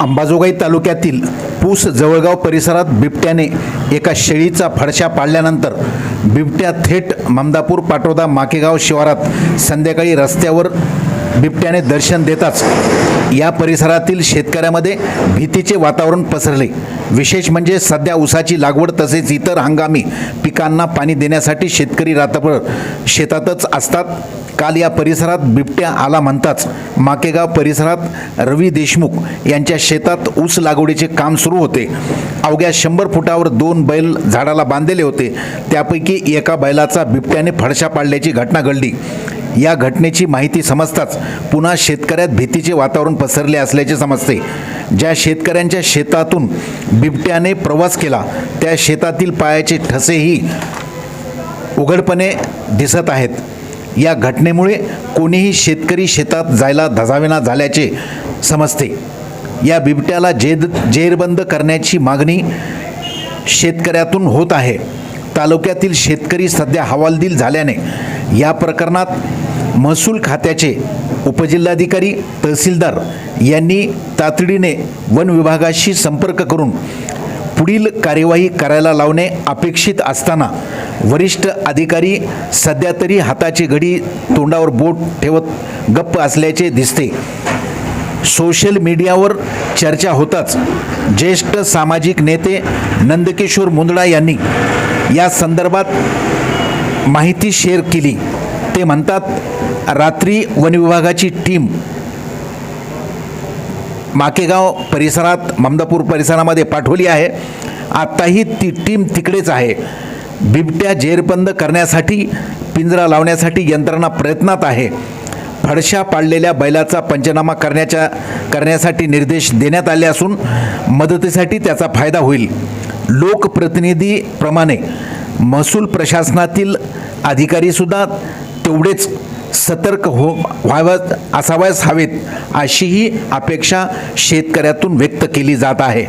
अंबाजोगाई तालुक्यातील पूस जवळगाव परिसरात बिबट्याने एका शेळीचा फडशा पाडल्यानंतर बिबट्या थेट ममदापूर पाटोदा माकेगाव शिवारात संध्याकाळी रस्त्यावर बिबट्याने दर्शन देताच या परिसरातील शेतकऱ्यामध्ये भीतीचे वातावरण पसरले. विशेष म्हणजे सध्या ऊसाची लागवड तसेच इतर हंगामी पिकांना पाणी देण्यासाठी शेतकरी रात्रभर शेतातच असतात. काल या परिसरात बिबट्या आला म्हणताच माकेगाव परिसरात रवी देशमुख यांच्या शेतात ऊस लागवडीचे काम सुरू होते. अवघ्या शंभर फुटावर दोन बैल झाडाला बांधलेले होते. त्यापैकी एका बैलाचा बिबट्याने फडशा पाडल्याची घटना घडली. या घटनेची माहिती समजताच पुन्हा शेतकऱ्यात भीतीचे वातावरण पसरले असल्याचे समजते. ज्या शेतकऱ्यांच्या शेतातून बिबट्याने प्रवास केला त्या शेतातील पायाचे ठसेही उघडपणे दिसत आहेत. या घटनेमुळे कोणीही शेतकरी शेतात जायला धजावेना झाल्याचे समजते. या बिबट्याला जेद जेरबंद करण्याची मागणी शेतकऱ्यातून होत आहे. तालुक्यातील शेतकरी सध्या हवालदिल झाल्याने या प्रकरणात महसूल खात्याचे उपजिल्हाधिकारी तहसीलदार यांनी तातडीने वन विभागाशी संपर्क करून पुढील कार्यवाही करायला लावणे अपेक्षित असताना वरिष्ठ अधिकारी सध्या तरी हाताची घडी तोंडावर बोट ठेवत गप्प असल्याचे दिसते. सोशल मीडियावर चर्चा होताच ज्येष्ठ सामाजिक नेते नंदकिशोर मुंदडा यांनी या संदर्भात माहिती शेअर केली. ते म्हणतात रात्री वनविभागाची टीम माकेगाव परिसरात ममदापूर परिसरामध्ये पाठवली आहे. आत्ताही ती टीम तिकडेच आहे. बिबट्या जेरबंद करण्यासाठी पिंजरा लावण्यासाठी यंत्रणा प्रयत्नात आहे. फडशा पाडलेल्या बैलाचा पंचनामा करण्याच्या करण्यासाठी निर्देश देण्यात आले असून मदतीसाठी त्याचा फायदा होईल. लोकप्रतिनिधीप्रमाणे महसूल प्रशासनातील अधिकारीसुद्धा तेवढेच सतर्क हो व्हावं असावयास हवेत अशीही अपेक्षा शेतकऱ्यातून व्यक्त केली जात आहे.